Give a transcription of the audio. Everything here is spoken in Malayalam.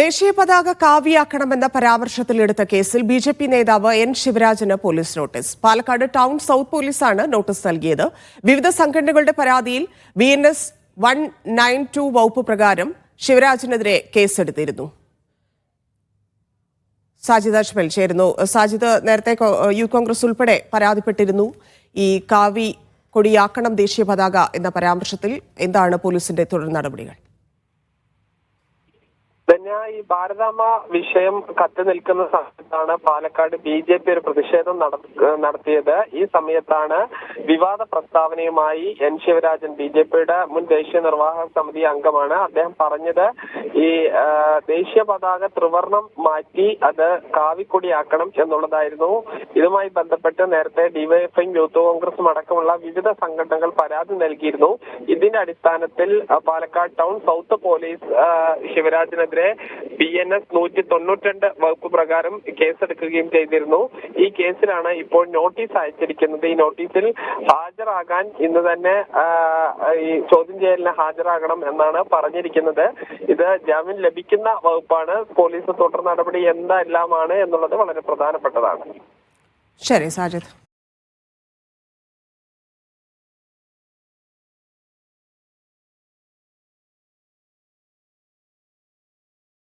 ദേശീയ പതാക കാവ്യാക്കണമെന്ന പരാമർശത്തിലെടുത്ത കേസിൽ ബി ജെ പി നേതാവ് N Sivarajan police notice. Palakkad town south പോലീസാണ് നോട്ടീസ് നൽകിയത്. വിവിധ സംഘടനകളുടെ പരാതിയിൽ B N S one nine two വകുപ്പ് പ്രകാരം ശിവരാജിനെതിരെ കേസെടുത്തിരുന്നു. സാജിദ് അജ്മൽ ചേരുന്നു. സാജിദ് നേരത്തെ യൂത്ത് കോൺഗ്രസ് ഉൾപ്പെടെ പരാതിപ്പെട്ടിരുന്നു. ഈ കാവി കൊടിയാക്കണം ദേശീയ പതാക എന്ന പരാമർശത്തിൽ എന്താണ് പോലീസിന്റെ തുടർ നടപടികൾ? ധന്യ ഈ ഭാരതാമ്മ വിഷയം കത്തി നിൽക്കുന്ന സമയത്താണ് പാലക്കാട് ബി ജെ പി ഒരു പ്രതിഷേധം നട- നടത്തിയത്. ഈ സമയത്താണ് വിവാദ പ്രസ്താവനയുമായി എൻ ശിവരാജൻ ബി ജെ പിയുടെ മുൻ ദേശീയ നിർവാഹക സമിതി അംഗമാണ്. അദ്ദേഹം പറഞ്ഞത് ഈ ദേശീയ പതാക ത്രിവർണം മാറ്റി അത് കാവിക്കൊടിയാക്കണം എന്നുള്ളതായിരുന്നു. ഇതുമായി ബന്ധപ്പെട്ട് നേരത്തെ ഡിവൈഎഫ്ഐ യൂത്ത് കോൺഗ്രസും അടക്കമുള്ള വിവിധ സംഘടനകൾ പരാതി നൽകിയിരുന്നു. ഇതിന്റെ അടിസ്ഥാനത്തിൽ പാലക്കാട് ടൗൺ സൗത്ത് പോലീസ് ശിവരാജിനെതിരെ ബി എൻ എസ് നൂറ്റി തൊണ്ണൂറ്റിരണ്ട് വകുപ്പ് പ്രകാരം കേസെടുക്കുകയും ചെയ്തിരുന്നു. ഈ കേസിലാണ് ഇപ്പോൾ നോട്ടീസ് അയച്ചിരിക്കുന്നത്. ഈ നോട്ടീസിൽ ഹാജരാകാൻ ഇന്ന് തന്നെ ഈ ചോദ്യം ചെയ്യലിന് ഹാജരാകണം എന്നാണ് പറഞ്ഞിരിക്കുന്നത്. ഇത് ജാമ്യം ലഭിക്കുന്ന വകുപ്പാണ്. പോലീസ് തുടർ നടപടി എന്തെല്ലാമാണ് എന്നുള്ളത് വളരെ പ്രധാനപ്പെട്ടതാണ്. ശരി സാജിദ്.